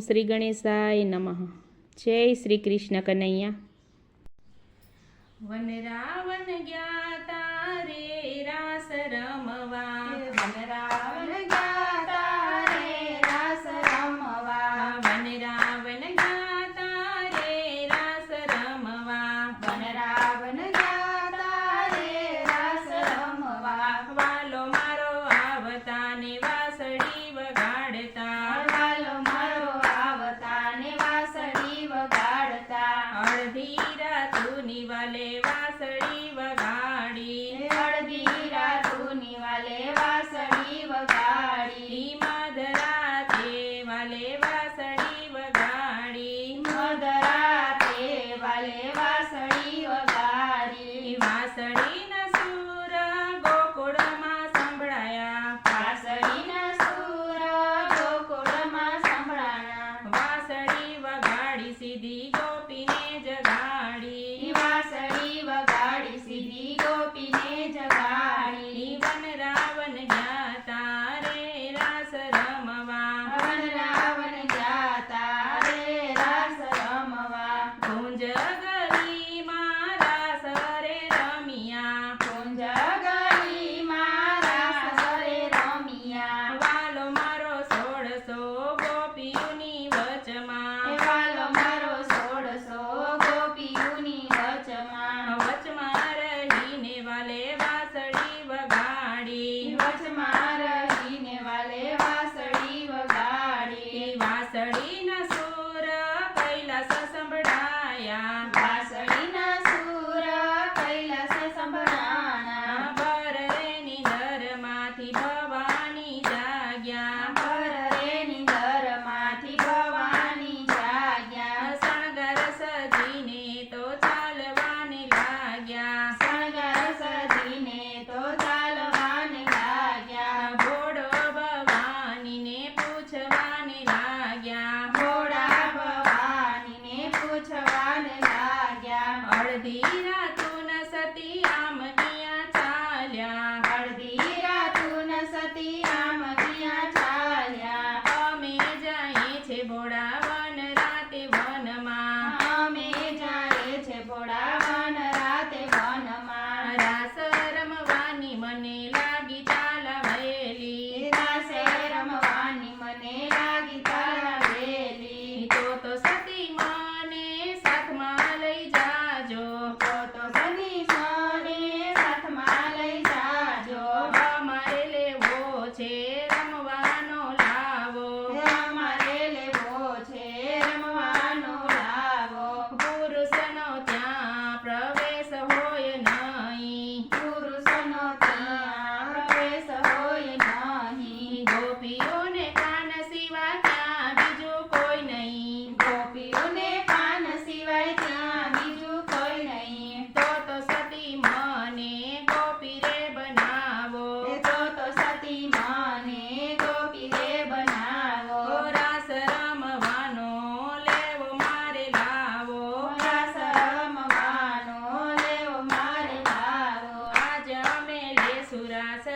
શ્રી ગણેશાય નમઃ. જય શ્રી કૃષ્ણ કનૈયા. વન રાવણ જ્ઞાતા રે રા Master. amanhã. ya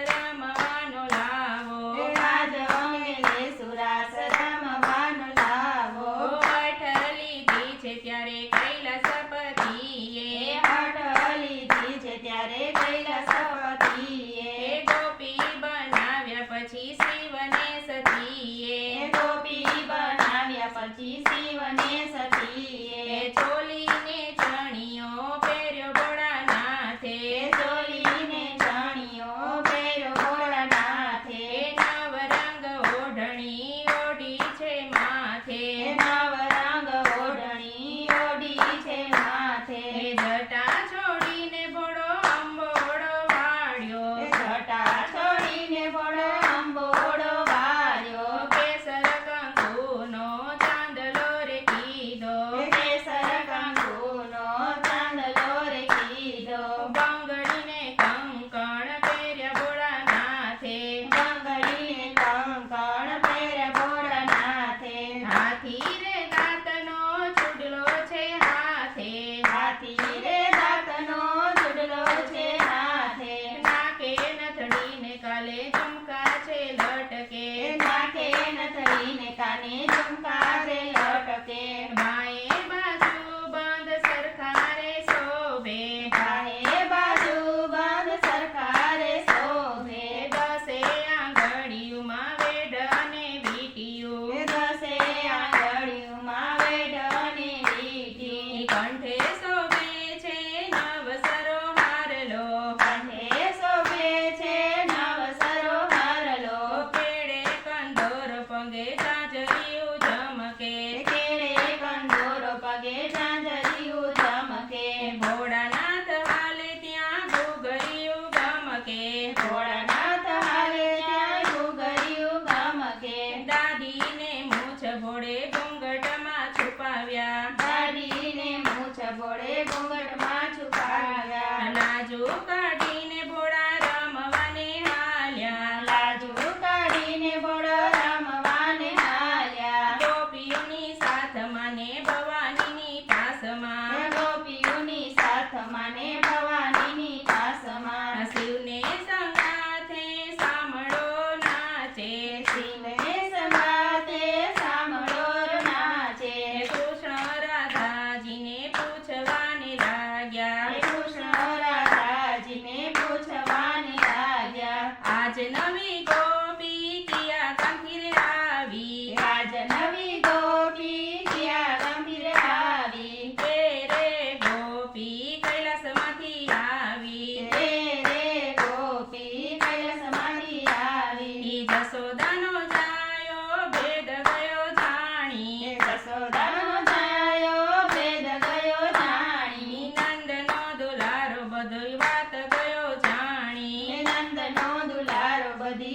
legge llena. ಅವಧಿ